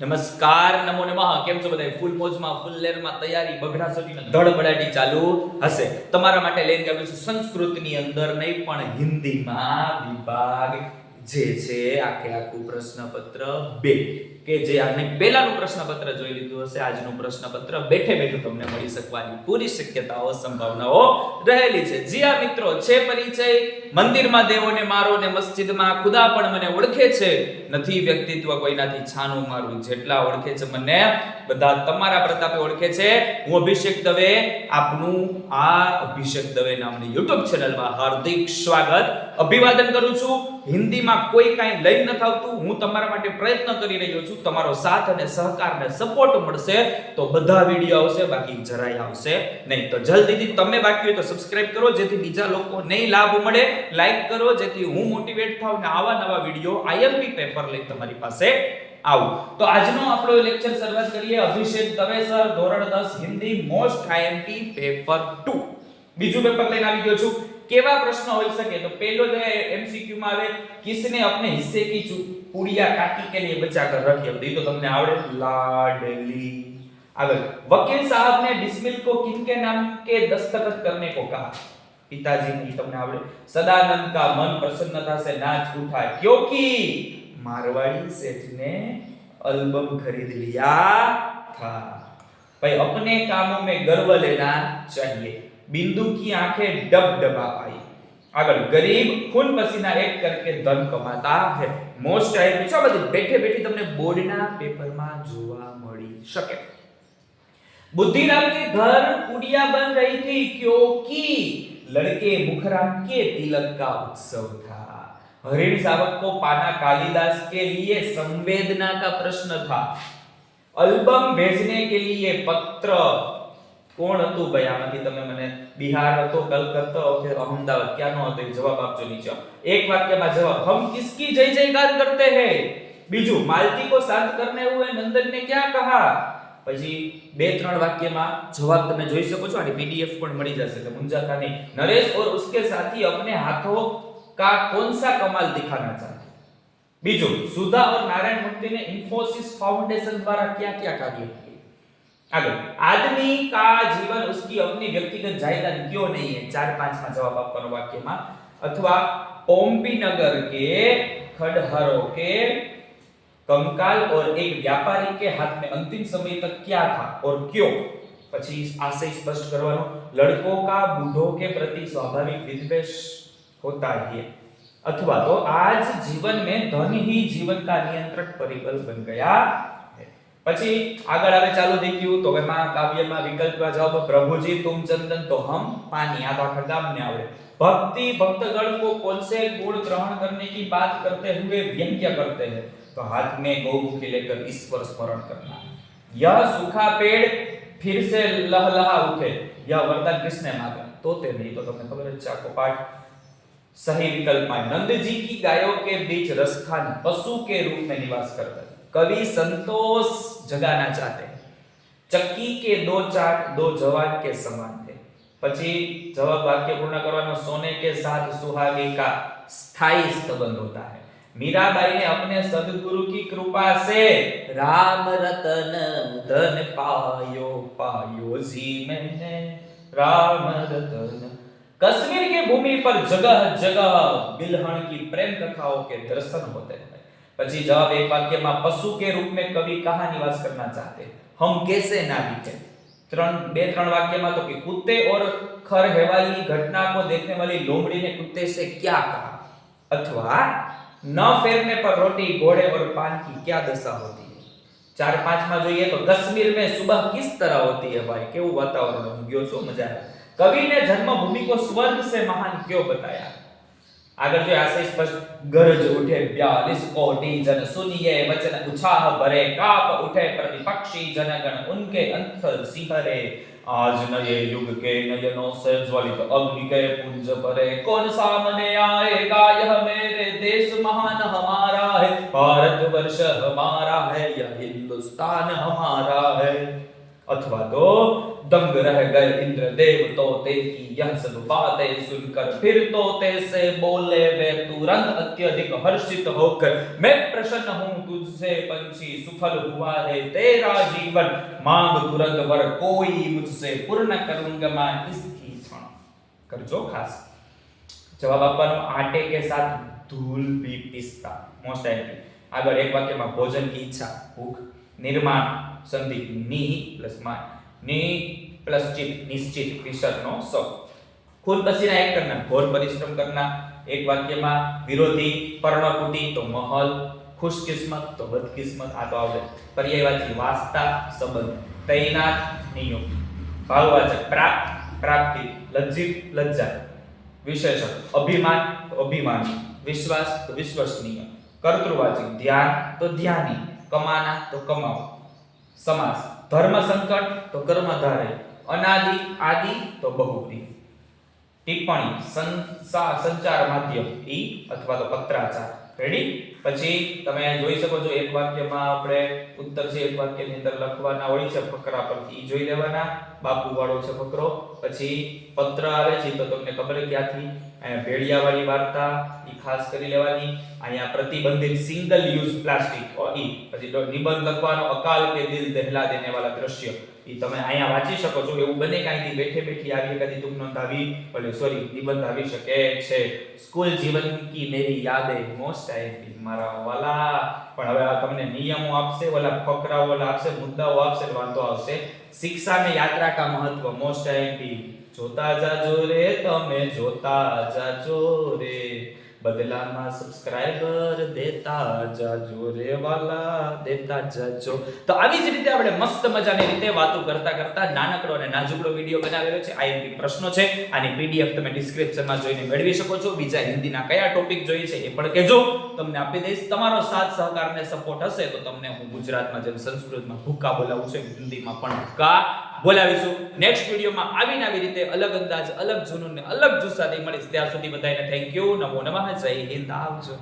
નમસ્કાર, નમો નમઃ. કેમ છો બધા ફૂલ મોજમાં, ફૂલ લેરમાં તૈયારી. બગડા સુધી ધડબડાટી ચાલુ હશે. તમારા માટે લઈને આવ્યું છે સંસ્કૃતની અંદર નહીં પણ હિન્દીમાં વિભાગ જે છે આખે આખું પ્રશ્નપત્ર બે. કે જે આપણે પહેલાનું પ્રશ્નપત્ર જોઈ લીધું હશે, આજનું પ્રશ્નપત્ર બેઠે બેઠું તમને મળી શકવાની પૂરી શક્યતાઓ, સંભાવનાઓ રહેલી છે. જી આ મિત્રો, છે પરિચય? મંદિરમાં દેવોને મારો ને મસ્જિદમાં ખુદા પણ મને ઓળખે છે. નથી વ્યક્તિત્વ કોઈનાથી છાનું મારું, જેટલા ઓળખે છે મને, બધા તમારા પ્રતાપે ઓળખે છે. હું અભિષેક દવે, આપનું આ અભિષેક દવે નામની YouTube ચેનલમાં હાર્દિક સ્વાગત. અભિવાદન કરું છું. હિન્દીમાં કોઈ કાંઈ લઈ નથી આવતું હું તમારા માટે પ્રયત્ન કરી રહ્યો છું, તમારો સાથ અને સહકાર ને સપોર્ટ મળશે તો બધા વીડિયો આવશે, બાકી જરાય આવશે નહીં. તો જલ્દીથી તમે બાકી હોય તો સબસ્ક્રાઇબ કરો, જેથી બીજા લોકોને લાભ મળે. લાઈક કરો, જેથી હું મોટિવેટ થાઉં ને આવા નવા વીડિયો આઈએમપી પેપર લઈ તમારી પાસે આવું. તો આજનો આપણો લેક્ચર શરૂઆત કરીએ. અભિષેક દવે સર, ધોરણ 10 હિન્દી મોસ્ટ આઈએમપી પેપર 2 બીજું પેપર લઈને આવી ગયો છું. કેવા પ્રશ્ન હોઈ શકે તો પહેલો જે એમસીક્યુ માં આવે કિસને अपने हिस्से की चू- पुड़िया काटी के लिए बचा कर रखी अब तो તમને આવડે लाडली આગળ वकील साहब ने बिस्मिल को किनके नाम के दस्तखत करने को कहा पिताजी ने તમને આવડે सदानंद का मन प्रसन्नता से नाच उठा क्योंकि मारवाड़ी सेठ ने एल्बम खरीद लिया था भाई अपने कामों में गर्व लेना चाहिए बिंदु की आंखें डब डबा पाई આગળ ગરીબ ખૂન પસીના એક કરકે ધન કમાતા હે મોસ્ટ આઈપી છે આ બધી બેઠે બેઠી તમને બોર્ડના પેપરમાં જોવા મળી શકે बुद्धिराम के घर कुड़िया बन रही थी क्योंकि लड़के मुखराम के तिलक का उत्सव था हरिण सावक को पाना कालिदास के लिए संवेदना का प्रश्न था एल्बम भेजने के लिए पत्र કોણ હતું ભાઈ? આમાંથી તમે મને બિહાર હતો, કલકત્તા કે અમદાવાદ? ક્યાંનો હતો? એ જવાબ આપજો નીચે. એક વાક્યમાં જવાબ, હમ કિસકી જય જયકાર કરતે હૈ. બીજું માલતી કો શાંત કરને હુએ નંદન ને ક્યાં કહા? પછી બે ત્રણ વાક્યમાં જવાબ તમે જોઈ શકો છો અને પીડીએફ પણ મળી જશે. તો મુંજાકાની નરેશ ઓર ઉસકે સાથી અપને હાથો કા કોન સા કમાલ દિખાના ચાહતે બીજું, સુધા ઓર નારાયણ મૂર્તિને ઇન્ફોસિસ ફાઉન્ડેશન દ્વારા ક્યાં ક્યાં કાર્ય आगे आदमी का जीवन उसकी अपनी व्यक्तिगत जायदाद क्यों नहीं है चार पांच में जवाब आपका वाक्य में अथवा पोम्पी नगर के खडहरों के कंकाल और एक व्यापारी के हाथ में अंतिम समय तक क्या था और क्यों પછી આશય સ્પષ્ટ કરવાનો લડકો का बूढ़ों के प्रति स्वाभाविक विद्वेष होता ही है अथवा तो आज जीवन में धन ही जीवन का नियंत्रक परिबल बन गया है પછી આગળ આવે ચાલુ થઈ ગયું તો એમાં કાવ્યમાં વિકલ્પમાં જવાબ પ્રભુજી तुम चंदन तो हम पानी આ તો આખા ગામને આવડે भक्ति भक्तगण को कौन से गुण ग्रहण करने की बात करते हुए व्यंग्य करते हैं तो हाथ में गौमुखी लेकर ईश्वर स्मरण करना यह सूखा पेड़ फिर से लहलहा उठे यह वरदान किसने मांगा तो ते नहीं तो તમને ખબર જ છે આખો પાઠ सही विकल्प में नंद जी की गायों के बीच रसखान पशु के रूप में निवास करता है कवि संतोष जगाना चाहते चक्की के दो चाक दो जवाब के समान थे। पची जवाब वाक्य पूर्ण કરવાનો सोने के साथ सुहागे का स्थायी संबंध होता है। मीराबाई ने अपने सदगुरु की कृपा से राम रतन धन पायो पायो जी मैंने। राम रतन। कश्मीर के भूमि पर जगह जगह बिलहन की प्रेम कथाओं के दर्शन होते हैं। પછી જવાબ એક વાક્યમાં પશુ के रूप में कवि कहाँ निवास करना चाहते हैं? हम कैसे नाविक हैं ત્રણ બે ત્રણ વાક્યમાં તો કે कुत्ते और खर हेवाली घटना को देखने वाली लोमड़ी ने कुत्ते से क्या कहा अथवा न फेरने पर रोटी घोड़े और पान की क्या दशा होती है चार पांच में જોઈએ તો कश्मीर में सुबह किस तरह होती है भाई કેવું વાતાવરણ હું ગયો છું મજા આવે कवि ने जन्मभूमि को स्वर्ग से महान क्यों बताया આગળ જો આશય સ્પષ્ટ ગરજ ઉઠે 42 કોટી જન સુનિએ વચન ઉછાહ ભરે કાપ ઉઠે प्रतिपक्षी जनगण उनके अंतर सिहरे आज नए युग के नयनों से ज्वलित अग्नि के पुंज भरे कौन सामने आएगा यह मेरे देश महान हमारा है भारत वर्ष हमारा है यह हिंदुस्तान हमारा है अथवा तो दंग रह गए इंद्र देव तोते की यह सब बातें सुनकर फिर तोते से बोले वे तुरंत अत्यधिक हर्षित होकर, मैं प्रसन्न हूँ तुझसे, पंछी, सुफल हुआ है तेरा जीवन। मांग तुरंत वर कोई मुझसे पूर्ण करूँगा मैं इसकी क्षण कर जो खास। જવાબ આપવાનો આટે કે સાથ ધૂલ બી अगर एक वाक्य में भोजन की इच्छा, भूख, निर्माण, संधि नी प्लस માન ની પ્લસ ચિત, નિશ્ચિત વિસર્ગનો સ ખુદ પસીના એક કરના ઘોર પરિશ્રમ કરના એક વાક્યમાં વિરોધી, પર્ણકુટી, તો મહલ, ખુશકિસ્મત, તો બદકિસ્મત, આ તો આવડે. પર્યાયવાચી વાસ્તા સંબંધ. તૈનાત નિયમ ભાવવાચક, પ્રાપ્ત, પ્રાપ્તિ લજ્જિત લજ્જા. વિશેષણ અભિમાન અભિમાની. વિશ્વાસ, તો વિશ્વસનીય. કર્તૃવાચક, ધ્યાન, તો ધ્યાની. કમાના, તો કમાવો. સમાસ. ધર્મ સંકટ તો કર્મધારય અનાદિ, આદિ તો બહુવ્રીહ ટિપ્પણી સંચાર માધ્યમ, ઈ અથવા તો પત્રાચાર. રેડી પછી તમે જોઈ શકો છો એક વાક્યમાં આપણે ઉત્તર છે, એક વાક્યની અંદર લખવાના હોય છે, ફકરા પરથી ઈ જોઈ લેવાના. બાપુ વાળો છે ફકરો પછી પત્ર આવે છે, તો તમને ખબર ક્યાંથી? અહીંયા ભેળિયાવાળી વાર્તા એ ખાસ કરી લેવાની. અહીંયા પ્રતિબંધિત સિંગલ યુઝ પ્લાસ્ટિક ઈ. પછી તો નિબંધ લખવાનો, અકાલ કે દિલ દહેલા દેને વાળા દ્રશ્ય. એ તમે અહીંયા વાંચી શકો છો. એવું બને કાંઈથી બેઠે બેઠી આવી એકાદી ટૂંક નોંધ આવી ભલે સોરી નિબંધ આવી શકે છે. સ્કૂલ જીવન કી મેરી યાદે મોસ્ટ આઈ મારા વાલા. પણ હવે આ તમને નિયમો આપશે, ઓલા ફકરા ઓલા આપશે, મુદ્દાઓ આપશે, એટલે વાંધો આવશે. શિક્ષાને યાત્રા કા મહત્વ? મોસ્ટ આઈપી જોતા જાજો રે તમે, જોતા જાજો રે. બદલામાં સબસ્ક્રાઇબર દેતા જાજો રે વાલા દેતા જાજો. તો આવી જ રીતે આપણે મસ્ત મજાની રીતે વાતો કરતા કરતા નાનકડો અને નાજુકડો વીડિયો બનાવેલો છે. આઈએમપી પ્રશ્નો છે. આની પીડીએફ તમે ડિસ્ક્રિપ્શનમાં જોઈને મેળવી શકો છો. બીજા હિન્દીના કયા ટોપિક જોઈએ છે એ પણ કહેજો. તમને આપી દઈશ. તમારો સાથ, સહકાર ને સપોર્ટ હશે તો તમને હું ગુજરાતમાં જેમ સંસ્કૃતમાં ભૂક્કા બોલાવું છું હિન્દીમાં પણ ભૂક્કા બોલાવીશું. નેક્સ્ટ વિડીયોમાં આવીને આવી રીતે અલગ અંદાજ, અલગ જુનૂન અલગ જુસ્સાથી મળીશ. ત્યાં સુધી બધાને થેન્ક યુ નમો નમઃ. જય હિન્દ. આવજો.